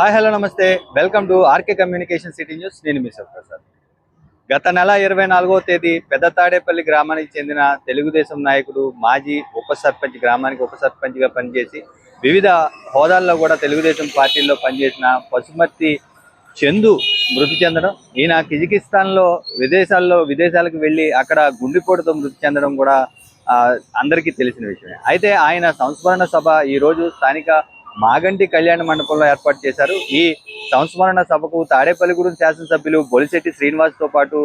Hi hello namaste. Welcome to RK communication city news. నేను మీ ప్రసాద్. గత నెల ఇరవై నాలుగవ తేదీ పెద్ద తాడేపల్లి గ్రామానికి చెందిన తెలుగుదేశం నాయకుడు మాజీ ఉప సర్పంచ్ గ్రామానికి ఉప సర్పంచ్గా పనిచేసి వివిధ హోదాల్లో కూడా తెలుగుదేశం పార్టీలో పనిచేసిన పశుమర్తి చందు మృతి చెందడం ఈయన కిజికిస్తాన్లో విదేశాల్లో విదేశాలకు వెళ్ళి అక్కడ గుండెపోటుతో మృతి చెందడం కూడా అందరికీ తెలిసిన విషయమే. అయితే ఆయన సంస్మరణ సభ ఈ రోజు స్థానిక మాగంటి కళ్యాణ మండపంలో ఏర్పాటు చేశారు. ఈ సంస్మరణ సభకు తాడేపల్లిగూడెం శాసనసభ్యులు బొలిశెట్టి శ్రీనివాస్తో పాటు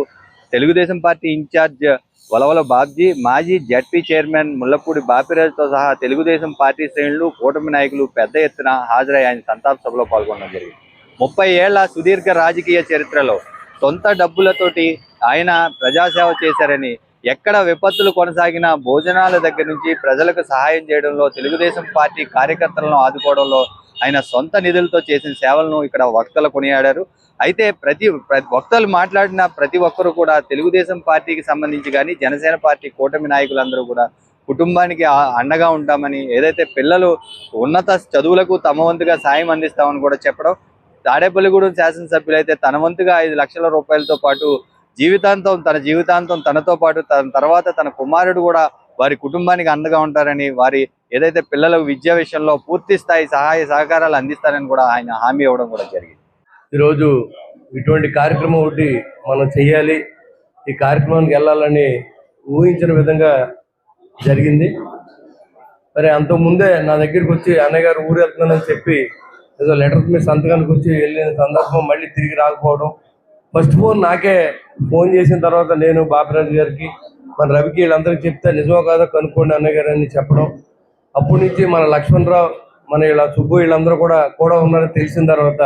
తెలుగుదేశం పార్టీ ఇన్ఛార్జ్ వలవల బాబ్జీ మాజీ జడ్పీ చైర్మన్ ముల్లపూడి బాపిరాజుతో సహా తెలుగుదేశం పార్టీ శ్రేణులు కూటమి నాయకులు పెద్ద ఎత్తున హాజరై ఆయన సంతాప సభలో పాల్గొనడం జరిగింది. ముప్పై ఏళ్ళ సుదీర్ఘ రాజకీయ చరిత్రలో సొంత డబ్బులతోటి ఆయన ప్రజాసేవ చేశారని ఎక్కడ విపత్తులు కొనసాగినా భోజనాల దగ్గర నుంచి ప్రజలకు సహాయం చేయడంలో తెలుగుదేశం పార్టీ కార్యకర్తలను ఆదుకోవడంలో ఆయన సొంత నిధులతో చేసిన సేవలను ఇక్కడ వక్తలు కొనియాడారు. అయితే ప్రతి వక్తలు మాట్లాడిన ప్రతి ఒక్కరు కూడా తెలుగుదేశం పార్టీకి సంబంధించి కానీ జనసేన పార్టీ కూటమి నాయకులందరూ కూడా కుటుంబానికి అండగా ఉంటామని ఏదైతే పిల్లలు ఉన్నత చదువులకు తమ వంతుగా సాయం అందిస్తామని కూడా చెప్పడం తాడేపల్లిగూడెం శాసనసభ్యులైతే తన వంతుగా ఐదు లక్షల రూపాయలతో పాటు జీవితాంతం తన జీవితాంతం తనతో పాటు తన తర్వాత తన కుమారుడు కూడా వారి కుటుంబానికి అండగా ఉంటారని వారి ఏదైతే పిల్లల విద్యా విషయంలో పూర్తి స్థాయి సహాయ సహకారాలు అందిస్తారని కూడా ఆయన హామీ ఇవ్వడం కూడా జరిగింది. ఈరోజు ఇటువంటి కార్యక్రమం ఒకటి మనం చేయాలి ఈ కార్యక్రమానికి వెళ్ళాలని ఊహించిన విధంగా జరిగింది. మరి అంతకుముందే నా దగ్గరికి వచ్చి అన్నయ్య గారు ఊరు వెళ్తున్నానని చెప్పి ఏదో లెటర్ మీద సంతకానికి వచ్చి వెళ్ళిన సందర్భం మళ్ళీ తిరిగి రాకపోవడం. ఫస్ట్ ఫోన్ నాకే ఫోన్ చేసిన తర్వాత నేను బాపిరాజు గారికి మన రవికి వీళ్ళందరికీ చెప్తే నిజమో కాదో కనుక్కోండి అన్నగారు అని చెప్పడం. అప్పటి నుంచి మన లక్ష్మణరావు మన ఇలా సుబ్బు వీళ్ళందరూ కూడా కూడా ఉన్నారని తెలిసిన తర్వాత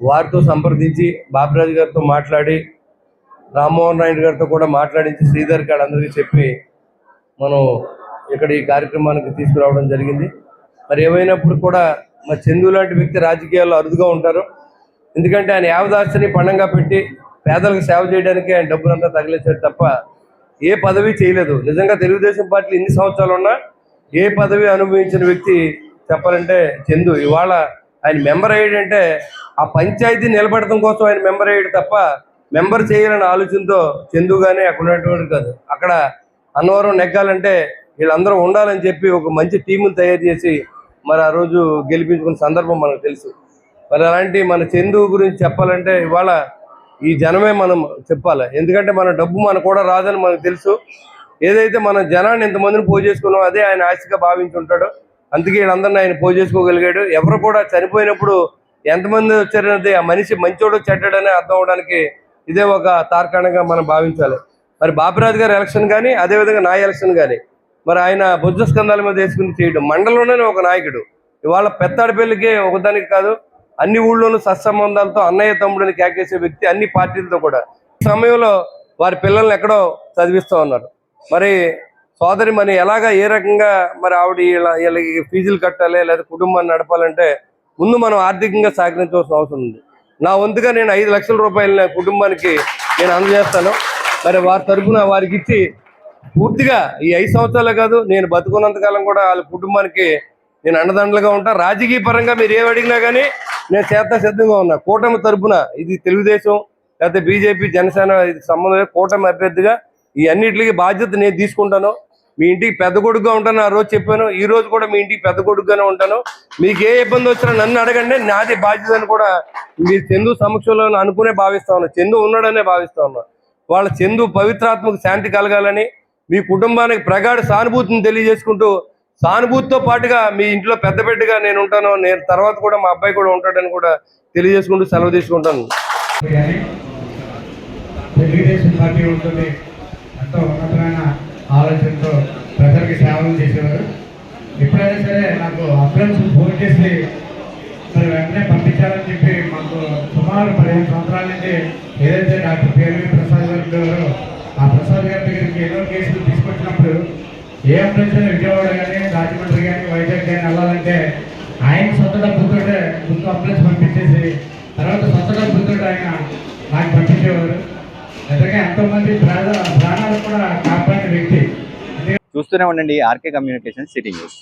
వారితో సంప్రదించి బాపిరాజు గారితో మాట్లాడి రామ్మోహన్ నాయుడు గారితో కూడా మాట్లాడించి శ్రీధర్ గారు అందరికీ చెప్పి మనం ఇక్కడ ఈ కార్యక్రమానికి తీసుకురావడం జరిగింది. మరి ఏమైనప్పుడు కూడా మా చందు లాంటి వ్యక్తి రాజకీయాల్లో అరుదుగా ఉంటారు. ఎందుకంటే ఆయన యావదాస్తిని పణంగా పెట్టి పేదలకు సేవ చేయడానికి ఆయన డబ్బులంతా తగిలేశాడు తప్ప ఏ పదవి చేయలేదు. నిజంగా తెలుగుదేశం పార్టీలు ఎన్ని సంవత్సరాలు ఉన్నా ఏ పదవి అనుభవించిన వ్యక్తి చెప్పాలంటే చందు. ఇవాళ ఆయన మెంబర్ అయ్యాడంటే ఆ పంచాయతీ నిలబడటం కోసం ఆయన మెంబర్ అయ్యాడు తప్ప మెంబర్ చేయాలనే ఆలోచనతో చందుగానే అక్కడ ఉన్నటువంటి కాదు. అక్కడ అన్నవరం నెగ్గాలంటే వీళ్ళందరూ ఉండాలని చెప్పి ఒక మంచి టీముని తయారు చేసి మరి ఆ రోజు గెలిపించుకున్న సందర్భం మనకు తెలుసు. మరి అలాంటి మన చందు గురించి చెప్పాలంటే ఇవాళ ఈ జనమే మనం చెప్పాలి. ఎందుకంటే మన డబ్బు మన కూడా రాదని మనకు తెలుసు. ఏదైతే మన జనాన్ని ఎంతమందిని పోగు చేసుకున్నామో అదే ఆయన ఆశగా భావించి ఉంటాడు. అందుకే వీళ్ళందరినీ ఆయన పోగు చేసుకోగలిగాడు. ఎవరు కూడా చనిపోయినప్పుడు ఎంతమంది వచ్చారనేది ఆ మనిషి మంచోడు చెడ్డాడని అర్థం అవడానికి ఇదే ఒక తార్కాణంగా మనం భావించాలి. మరి బాపిరాజు గారి ఎలక్షన్ కానీ అదేవిధంగా నా ఎలక్షన్ కానీ మరి ఆయన బుద్ధ స్కంధాల మీద వేసుకుని చేయడం. మండలంలోనే ఒక నాయకుడు. ఇవాళ పెత్తాడిపల్లికి ఒకదానికి కాదు అన్ని ఊళ్ళోనూ సత్సంబంధాలతో అన్నయ్య తమ్ముడిని కేకేసే వ్యక్తి అన్ని పార్టీలతో కూడా. ఈ సమయంలో వారి పిల్లల్ని ఎక్కడో చదివిస్తూ ఉన్నారు. మరి సోదరి మరి ఎలాగా ఏ రకంగా మరి ఆవిడ ఇలా- వీళ్ళకి ఫీజులు కట్టాలి లేదా కుటుంబాన్ని నడపాలంటే ముందు మనం ఆర్థికంగా సహకరించవలసిన అవసరం ఉంది. నా వంతుగా నేను ఐదు లక్షల రూపాయలు కుటుంబానికి నేను అందజేస్తాను. మరి వారి తరఫున వారికి ఇచ్చి పూర్తిగా ఈ ఐదు సంవత్సరాలే కాదు నేను బతుకున్నంత కాలం కూడా వాళ్ళ కుటుంబానికి నేను అండదండలుగా ఉంటా. రాజకీయ పరంగా మీరు ఏం అడిగినా కానీ నేను చేత సిద్ధంగా ఉన్నా. కూటమి తరపున ఇది తెలుగుదేశం లేకపోతే బీజేపీ జనసేన ఇది సంబంధం లేదు. కూటమి అభ్యర్థిగా ఈ అన్నిటికీ బాధ్యత నేను తీసుకుంటాను. మీ ఇంటికి పెద్ద కొడుకుగా ఉంటాను ఆ రోజు చెప్పాను. ఈ రోజు కూడా మీ ఇంటికి పెద్ద కొడుకుగానే ఉంటాను. మీకు ఏ ఇబ్బంది వచ్చినా నన్ను అడగండి నాది బాధ్యత అని కూడా మీరు చందు సమక్షంలో అనుకునే భావిస్తా ఉన్నా. చందు ఉన్నాడనే భావిస్తా ఉన్నా. వాళ్ళ చందు పవిత్రాత్మకు శాంతి కలగాలని మీ కుటుంబానికి ప్రగాఢ సానుభూతిని తెలియజేసుకుంటూ సానుభూతితో పాటుగా మీ ఇంట్లో పెద్ద బిడ్డగా నేను ఉంటాను నేను తర్వాత కూడా మా అబ్బాయి కూడా ఉంటాడని కూడా తెలియజేసుకుంటూ సెలవు తీసుకుంటాను. తెలుగుదేశం పార్టీ ఉంటుంది. ఎంతో ఉన్నతమైన ఆలోచనతో ప్రజలకి సేవలు చేసేవారు. ఎప్పుడైనా సరే నాకు అఫ్రెండ్స్ ఫోన్ చేసి మరి వెంటనే పంపించాలని చెప్పి మాకు సుమారు పదిహేను సంవత్సరాల నుంచి ఏదైతే డాక్టర్ పేరు ప్రసాద్ గారు ఉండేవారో ఆ ప్రసాద్ గారి దగ్గరికి ఎన్నో కేసులు తీసుకొచ్చినప్పుడు ఏ ప్రశ్న విజయవాడ కానీ రాజమండ్రి కానీ వైజాగ్ కానీ వెళ్ళాలంటే ఆయన సొంత డబ్బుతో ముందు అంబులెన్స్ పంపించేసి తర్వాత సొంత అప్రోచ్ ఆయన నాకు పంపించేవారు. నిజంగా ఎంతోమంది ప్రాణ ప్రాణాలు కూడా కాపాడిన వ్యక్తి. చూస్తూనే ఉండండి ఆర్కే కమ్యూనికేషన్ సిటీ న్యూస్.